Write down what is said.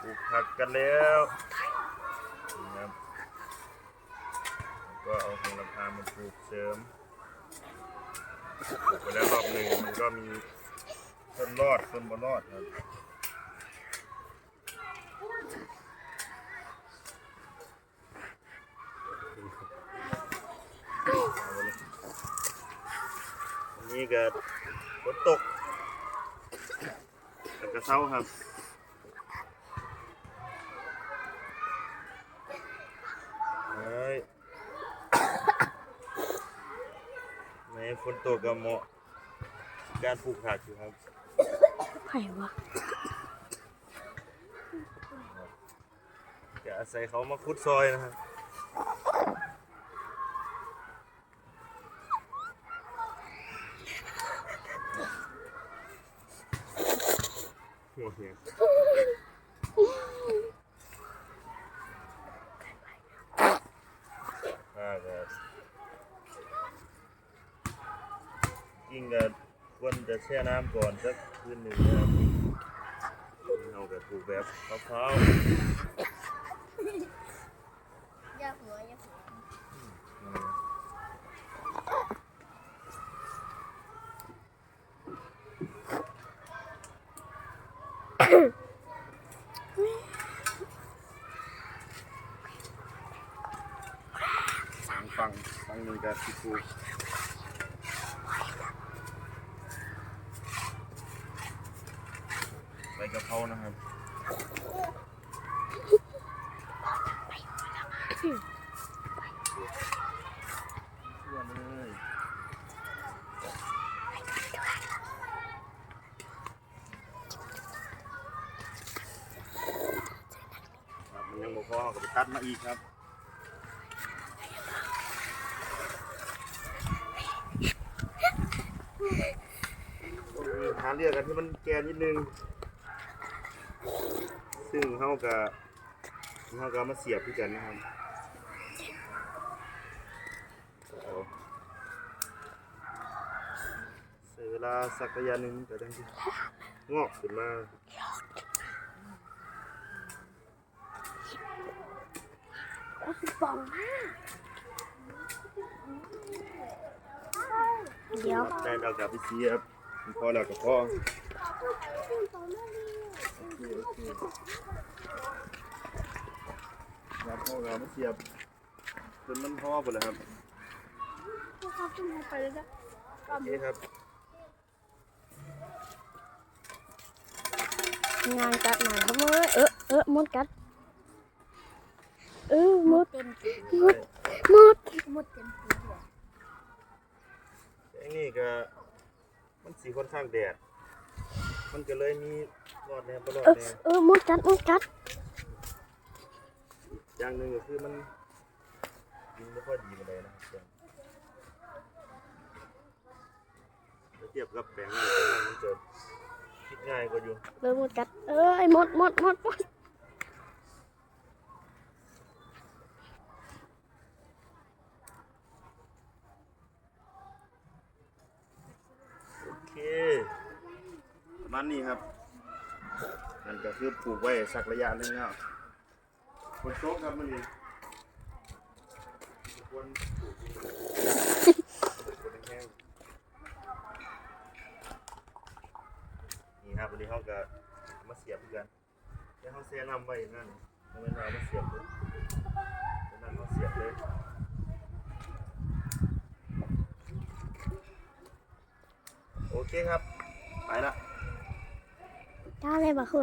ปลูกผักกันแล้วนี่ครับแล้วก็เอาโหระพามาปลูกเสริมปลูกไปแล้วรอบหนึ่งมันก็มีต้นรอดต้นบนรอดครับนนี้ก็ฝนตก กระเช้าครับเฮ้ยแม้ฝนตกก็เหมาะ การปลูกผักอยู่ครับไผ่วะจะอาศัยเขามาคุดซอยนะครับ เหียอ่าก็ยิ่งก็ควรจะแช่น้ำก่อนสักคืนหนึ่งนะครับเราก็ปลูกแบบมะพร้าว อย่าหัวอย่าหัว อืม ฟังฟังฟังหนึ่งกับสิปลูกใบกะเพรานะครับทั่วเลยครับมันยังบ่ พอเราก็ไปตัดมาอีกครับหาเลือกกันที่มันแกนนิดนึง ซึ่งเขากับเขากับมาเสียบที่กันนะครับเอาใช้เวลาสักระยะหนึ่งก็ได้ที่งอกขึ้นมา ก็คือปองมากเดี๋ยวได้เรากลับไปเสียบพอแล้วก็พอโอเคโอเคครับพอกับมาเสียบจนมันพอหมดแล้วครับครับขึ้นไปเลยนะโอเคครับงานกัดหน่อยครับเว้ยเออเออมดกัดเอ อมดเต็มที่มดมดหมดเต็มที่เลยไอ้นี่ก็มันสีค่อนข้างแดด มันก็เลยมีรอดแนวตลอดเออแนวเออมดกัดมดกัดอย่างหนึ่งก็คือมันยิงไม่ค่อยดีมาเลยนะครับเทียบกับแปลงนี่มันจะคิดง่ายกว่าอยู่ เออมดกัดเออไอ้มดมดมดมด โอเค มันนี่ครับนั่นก็คือปลูกไว้สักระยะหนึงแล้วฝนตกครับมันนี่ควรปลูกฝนแห้งนี่ครับวันนี้เขาก็มาเสียบกันแล้วเขาเสียน้ำไว้นั่นเอาไว้เอามาเสียบเลยจากนั้นเขาเสียบเลยโอเคครับ ไปละ 打家吧把后